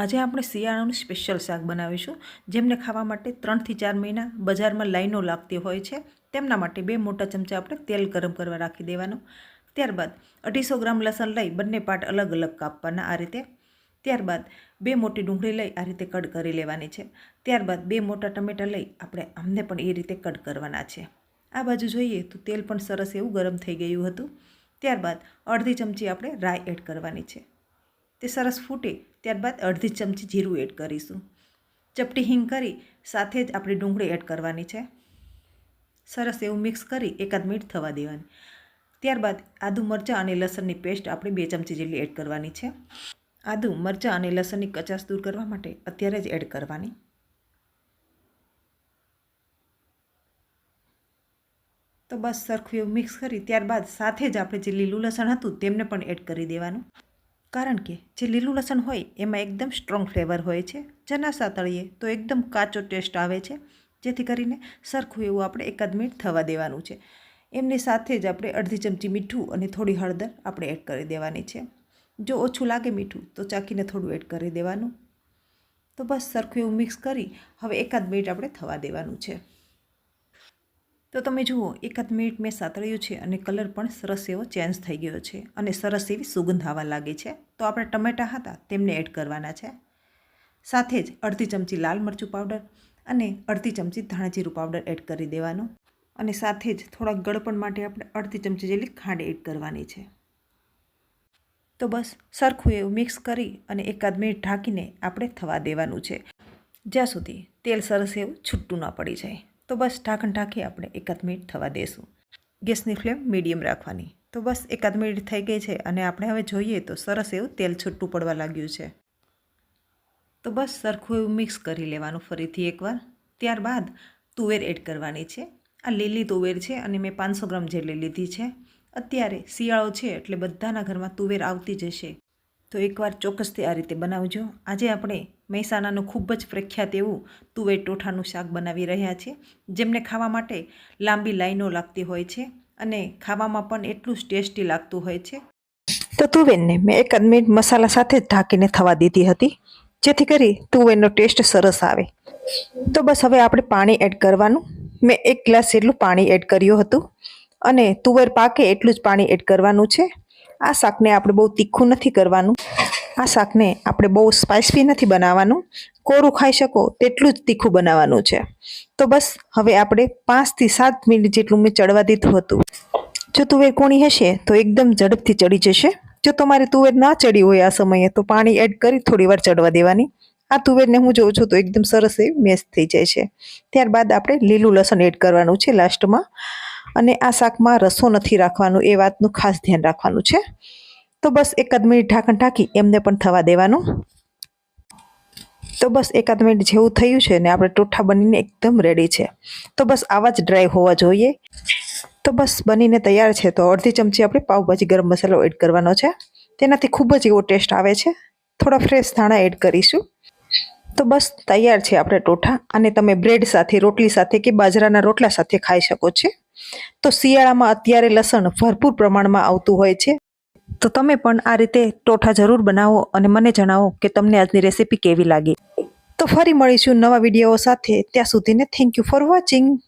આજે આપણે શિયાળાનું સ્પેશિયલ શાક બનાવીશું, જેમને ખાવા માટે ત્રણથી ચાર મહિના બજારમાં લાઈનો લાગતી હોય છે. તેમના માટે બે મોટા ચમચા આપણે તેલ ગરમ કરવા રાખી દેવાનું. ત્યારબાદ અઢીસો ગ્રામ લસણ લઈ બંને પાર્ટ અલગ અલગ કાપવાના આ રીતે. ત્યારબાદ બે મોટી ડુંગળી લઈ આ રીતે કટ કરી લેવાની છે. ત્યારબાદ બે મોટા ટમેટા લઈ આપણે આમને પણ એ રીતે કટ કરવાના છે. આ બાજુ જોઈએ તો તેલ પણ સરસ એવું ગરમ થઈ ગયું હતું. ત્યારબાદ અડધી ચમચી આપણે રાઈ એડ કરવાની છે. તે સરસ ફૂટે ત્યારબાદ અડધી ચમચી જીરું એડ કરીશું. ચપટી હિંગ કરી સાથે જ આપણી ડુંગળી એડ કરવાની છે. સરસ એવું મિક્સ કરી એકાદ મિનિટ થવા દેવાની. ત્યારબાદ આદુ, મરચાં અને લસણની પેસ્ટ આપણે બે ચમચી જેટલી એડ કરવાની છે. આદુ, મરચાં અને લસણની કચાશ દૂર કરવા માટે અત્યારે જ એડ કરવાની. તો બસ સરખું એવું મિક્સ કરી ત્યારબાદ સાથે જ આપણે જે લીલું લસણ હતું તેમને પણ એડ કરી દેવાનું. કારણ કે જે લીલું લસણ હોય એમાં એકદમ સ્ટ્રોંગ ફ્લેવર હોય છે. જનાસા તળીએ તો એકદમ કાચો ટેસ્ટ આવે છે, જેથી કરીને સરખું એવું આપણે એકાદ મિનિટ થવા દેવાનું છે. એમની સાથે જ આપણે અડધી ચમચી મીઠું અને થોડી હળદર આપણે એડ કરી દેવાની છે. જો ઓછું લાગે મીઠું, તો ચાખીને થોડું એડ કરી દેવાનું. તો બસ સરખું એવું મિક્સ કરી હવે એકાદ મિનિટ આપણે થવા દેવાનું છે. તો તમે જુઓ એકાદ મિનિટ મેં સાતળ્યું છે અને કલર પણ સરસ એવો ચેન્જ થઈ ગયો છે અને સરસ એવી સુગંધ આવવા લાગે છે. તો આપણે ટમેટાં હતા, તેમને એડ કરવાના છે. સાથે જ અડધી ચમચી લાલ મરચું પાવડર અને અડધી ચમચી ધાણાજીરું પાવડર એડ કરી દેવાનું. અને સાથે જ થોડાક ગળપણ માટે આપણે અડધી ચમચી જેટલી ખાંડ એડ કરવાની છે. તો બસ, સરખું એવું મિક્સ કરી અને એકાદ મિનિટ ઢાંકીને આપણે થવા દેવાનું છે. જ્યાં સુધી તેલ સરસ એવું છૂટું ન પડી જાય. તો બસ ઢાંકણ ઢાંકી આપણે એકાદ મિનિટ થવા દેશું. ગેસની ફ્લેમ મીડિયમ રાખવાની. તો બસ એકાદ મિનિટ થઈ ગઈ છે અને આપણે હવે જોઈએ તો સરસ એવું તેલ છૂટું પડવા લાગ્યું છે. તો બસ સરખું એવું મિક્સ કરી લેવાનું ફરીથી એકવાર. ત્યારબાદ તુવેર એડ કરવાની છે. આ લીલી તુવેર છે અને મેં પાંચસો ગ્રામ જેટલી લીધી છે. અત્યારે શિયાળો છે એટલે બધાના ઘરમાં તુવેર આવતી જ હશે. તો એકવાર ચોક્કસથી આ રીતે બનાવજો. આજે આપણે મહેસાણાનું ખૂબ જ પ્રખ્યાત એવું તુવેર ટોઠાનું શાક બનાવી રહ્યા છીએ, જેમને ખાવા માટે લાંબી લાઈનો લાગતી હોય છે અને ખાવામાં પણ એટલું જ ટેસ્ટી લાગતું હોય છે. તો તુવેરને મેં એક મિનિટ મસાલા સાથે જ ઢાંકીને થવા દીધી હતી, જેથી કરી તુવેરનો ટેસ્ટ સરસ આવે. તો બસ હવે આપણે પાણી એડ કરવાનું. મેં એક ગ્લાસ જેટલું પાણી એડ કર્યું હતું અને તુવેર પાકે એટલું જ પાણી એડ કરવાનું છે. આ શાકને આપણે બહુ તીખું નથી કરવાનું. આ શાકને આપણે બહુ સ્પાઇસી નથી બનાવવાનું. કોરું ખાઈ શકો તેટલું જ તીખું બનાવવાનું છે. તો બસ, હવે આપણે પાંચથી સાત મિનિટ જેટલું મેં ચડવા દીધું હતું. જો તુવેર કોણી હશે, તો એકદમ ઝડપથી ચડી જશે. જો તમારી તુવેર ના ચડી હોય આ સમયે, તો પાણી એડ કરી થોડી વાર ચડવા દેવાની. આ તુવેરને હું જોઉં છું તો એકદમ સરસ એવી મેસ થઈ જાય છે. ત્યારબાદ આપણે લીલું લસણ એડ કરવાનું છે લાસ્ટમાં અને આ શાકમાં રસો નથી રાખવાનું, એ વાતનું ખાસ ધ્યાન રાખવાનું છે. તો બસ એકાદ મિનિટ ઢાંકણ ઢાંકી, એમને પણ થવા દેવાનું. તો બસ એકાદ મિનિટ જેવું થયું છે ને આપણે ટોઠા બનીને એકદમ રેડી છે. તો બસ આવા જ ડ્રાય હોવા જોઈએ. તો બસ બનીને તૈયાર છે તો અડધી ચમચી આપણે પાઉંભાજી ગરમ મસાલો એડ કરવાનો છે. તેનાથી ખૂબ જ એવો ટેસ્ટ આવે છે. થોડા ફ્રેશ ધાણા એડ કરીશું. તો બસ તૈયાર છે આપણે ટોઠા. અને તમે બ્રેડ સાથે, રોટલી સાથે કે બાજરાના રોટલા સાથે ખાઈ શકો છો. તો શિયાળામાં અત્યારે લસણ ભરપૂર પ્રમાણમાં આવતું હોય છે. તો તમે પણ આ રીતે ટોઠા જરૂર બનાવો અને મને જણાવો કે તમને આજની રેસીપી કેવી લાગી. તો ફરી મળીશું નવા વીડિયો સાથે. ત્યાં સુધીને થેન્ક યુ ફોર વોચિંગ